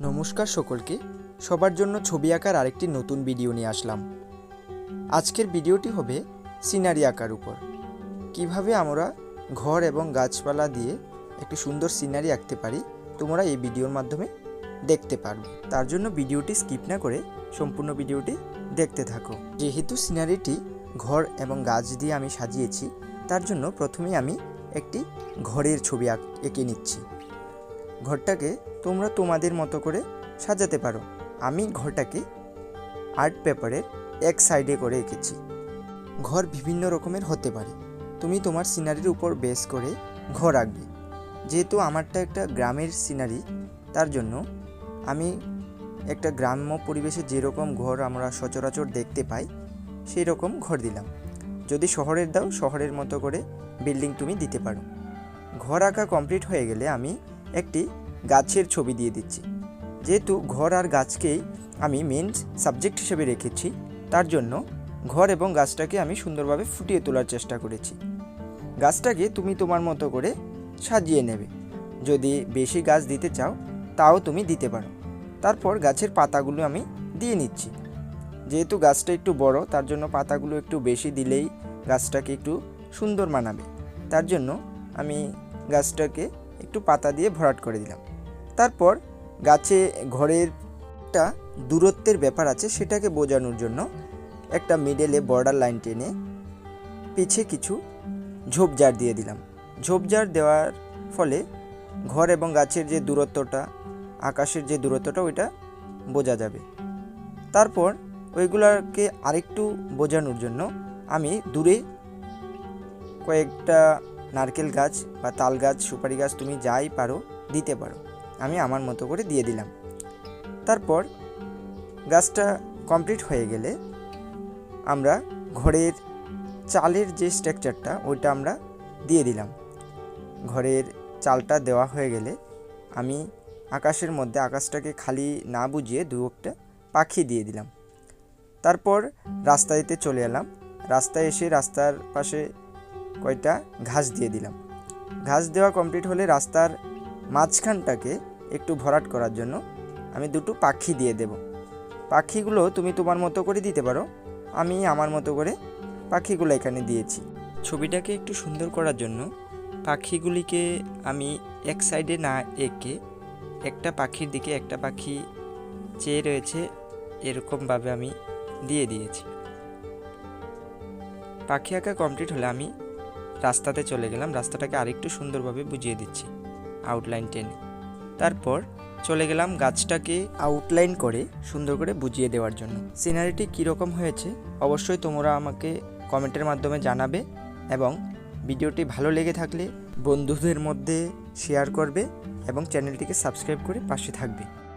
নমস্কার সকলকে। সবার জন্য ছবি আঁকার আরেকটি নতুন ভিডিও নিয়ে আসলাম। আজকের ভিডিওটি হবে সিনারি আঁকার উপর। কীভাবে আমরা ঘর এবং গাছপালা দিয়ে একটি সুন্দর সিনারি আঁকতে পারি, তোমরা এই ভিডিওর মাধ্যমে দেখতে পারবে। তার জন্য ভিডিওটি স্কিপ না করে সম্পূর্ণ ভিডিওটি দেখতে থাকো। যেহেতু সিনারিটি ঘর এবং গাছ দিয়ে আমি সাজিয়েছি, তার জন্য প্রথমে আমি একটি ঘরের ছবি এঁকে নিচ্ছি। ঘরটাকে তোমরা তোমাদের মতো করে সাজাতে পারো। আমি ঘরটাকে আর্ট পেপারের এক সাইডে করে এঁকেছি। ঘর বিভিন্ন রকমের হতে পারে। তুমি তোমার সিনারির উপর বেস করে ঘর আঁকবে। যেহেতু আমারটা একটা গ্রামের সিনারি, তার জন্য আমি একটা গ্রাম্য পরিবেশে যেরকম ঘর আমরা সচরাচর দেখতে পাই সেই রকম ঘর দিলাম। যদি শহরের দাও, শহরের মতো করে বিল্ডিং তুমি দিতে পারো। ঘর আঁকা কমপ্লিট হয়ে গেলে আমি একটি গাছের ছবি দিয়ে দিচ্ছি। যেহেতু ঘর আর গাছকেই আমি মেন সাবজেক্ট হিসেবে রেখেছি, তার জন্য ঘর এবং গাছটাকে আমি সুন্দরভাবে ফুটিয়ে তোলার চেষ্টা করেছি। গাছটাকে তুমি তোমার মতো করে সাজিয়ে নেবে। যদি বেশি গাছ দিতে চাও, তাও তুমি দিতে পারো। তারপর গাছের পাতাগুলো আমি দিয়ে নিচ্ছি। যেহেতু গাছটা একটু বড়, তার জন্য পাতাগুলো একটু বেশি দিলেই গাছটাকে একটু সুন্দর মানাবে। তার জন্য আমি গাছটাকে একটু পাতা দিয়ে ভরাট করে দিলাম। তারপর গাছে, ঘরের একটা দূরত্বের ব্যাপার আছে সেটাকে বোঝানোর জন্য একটা মিডেলে বর্ডার লাইন টেনে পিছে কিছু ঝোপঝাড় দিয়ে দিলাম। ঝোপঝাড় দেওয়ার ফলে ঘর এবং গাছের যে দূরত্বটা, আকাশের যে দূরত্বটা ওইটা বোঝা যাবে। তারপর ওইগুলোকে আরেকটু বোঝানোর জন্য আমি দূরে কয়েকটা নারকেল গাছ বা তাল গাছ, সুপারি গাছ তুমি যাই পারো দিতে পারো। আমি আমার মতো করে দিয়ে দিলাম। তারপর গাছটা কমপ্লিট হয়ে গেলে আমরা ঘরের চালের যে স্ট্রাকচারটা ওইটা আমরা দিয়ে দিলাম। ঘরের চালটা দেওয়া হয়ে গেলে আমি আকাশের মধ্যে, আকাশটাকে খালি না বুঝিয়ে দু একটা পাখি দিয়ে দিলাম। তারপর রাস্তাতে চলে এলাম। রাস্তায় এসে রাস্তার পাশে কয়টা ঘাস দিয়ে দিলাম। ঘাস দেওয়া কমপ্লিট হলে রাস্তার মাঝখানটাকে একটু ভরাট করার জন্য আমি দুটো পাখি দিয়ে দেব। পাখিগুলো তুমি তোমার মতো করে দিতে পারো। আমি আমার মতো করে পাখিগুলো এখানে দিয়েছি। ছবিটাকে একটু সুন্দর করার জন্য পাখিগুলিকে আমি এক সাইডে না এঁকে একটা পাখির দিকে একটা পাখি চেয়ে রয়েছে এরকমভাবে আমি দিয়ে দিয়েছি। পাখি আঁকা কমপ্লিট হলে আমি রাস্তাতে চলে গেলাম। রাস্তাটাকে আরেকটু সুন্দরভাবে বুঝিয়ে দিচ্ছি। আউটলাইন টেনে। তারপর চলে গেলাম গাছটাকে আউটলাইন করে সুন্দর করে বুঝিয়ে দেওয়ার জন্য। সিনারিটি কীরকম হয়েছে অবশ্যই তোমরা আমাকে কমেন্টের মাধ্যমে জানাবে এবং ভিডিওটি ভালো লেগে থাকলে বন্ধুদের মধ্যে শেয়ার করবে এবং চ্যানেলটিকে সাবস্ক্রাইব করে পাশে থাকবে।